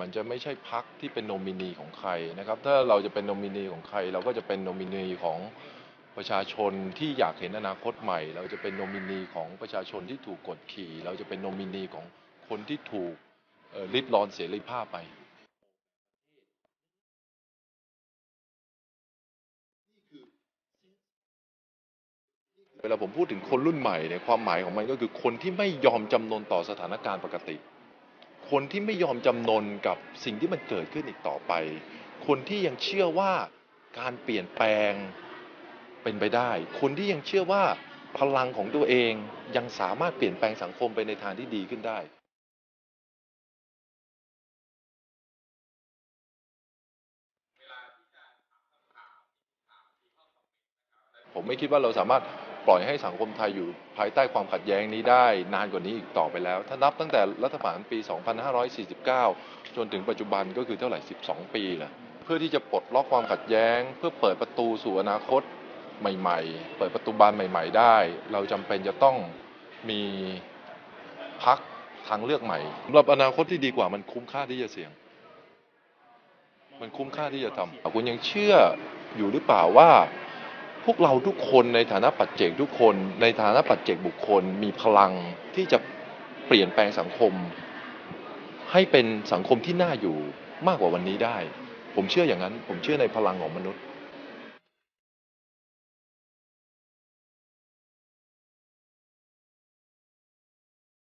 มันจะไม่ใช่พักที่เป็นโนมินีของใครนะครับ ถ้าเราจะเป็นโนมินีของใคร เราก็จะเป็นโนมินีของประชาชนที่อยากเห็นอนาคตใหม่ เราจะเป็นโนมินีของประชาชนที่ถูกกดขี่ เราจะเป็นโนมินีของคนที่ถูกริดรอนเสรีภาพไปเวลาผมพูดถึงคนรุ่นใหม่เนี่ยความหมายของมันก็คือคนที่ไม่ยอมจำนนต่อสถานการณ์ปกติ คนที่ไม่ยอมจำนนกับสิ่งที่มันเกิดขึ้นอีกต่อไป คนที่ยังเชื่อว่าการเปลี่ยนแปลงเป็นไปได้ คนที่ยังเชื่อว่าพลังของตัวเองยังสามารถเปลี่ยนแปลงสังคมไปในทางที่ดีขึ้นได้ผมไม่คิดว่าเราสามารถ ปล่อยให้สังคมไทยอยู่ภายใต้ความขัดแย้งนี้ได้นานกว่านี้อีกต่อไปแล้ว ถ้านับตั้งแต่รัฐประหารปี 2549 จนถึงปัจจุบันก็คือเท่าไหร่ 12 ปีแหละเพื่อที่จะปลดล็อกความขัดแย้ง เพื่อเปิดประตูสู่อนาคตใหม่ๆ เปิดประตูบานใหม่ ๆ ได้ เราจำเป็นจะต้องมีพักทางเลือกใหม่สำหรับอนาคตที่ดีกว่ามันคุ้มค่าที่จะเสี่ยง มันคุ้มค่าที่จะทำคุณยังเชื่ออยู่หรือเปล่าว่า พวกเราทุกคนในฐานะปัจเจกทุกคน ในฐานะปัจเจกบุคคล มีพลังที่จะเปลี่ยนแปลงสังคม ให้เป็นสังคมที่น่าอยู่มากกว่าวันนี้ได้ ผมเชื่ออย่างนั้น ผมเชื่อในพลังของมนุษย์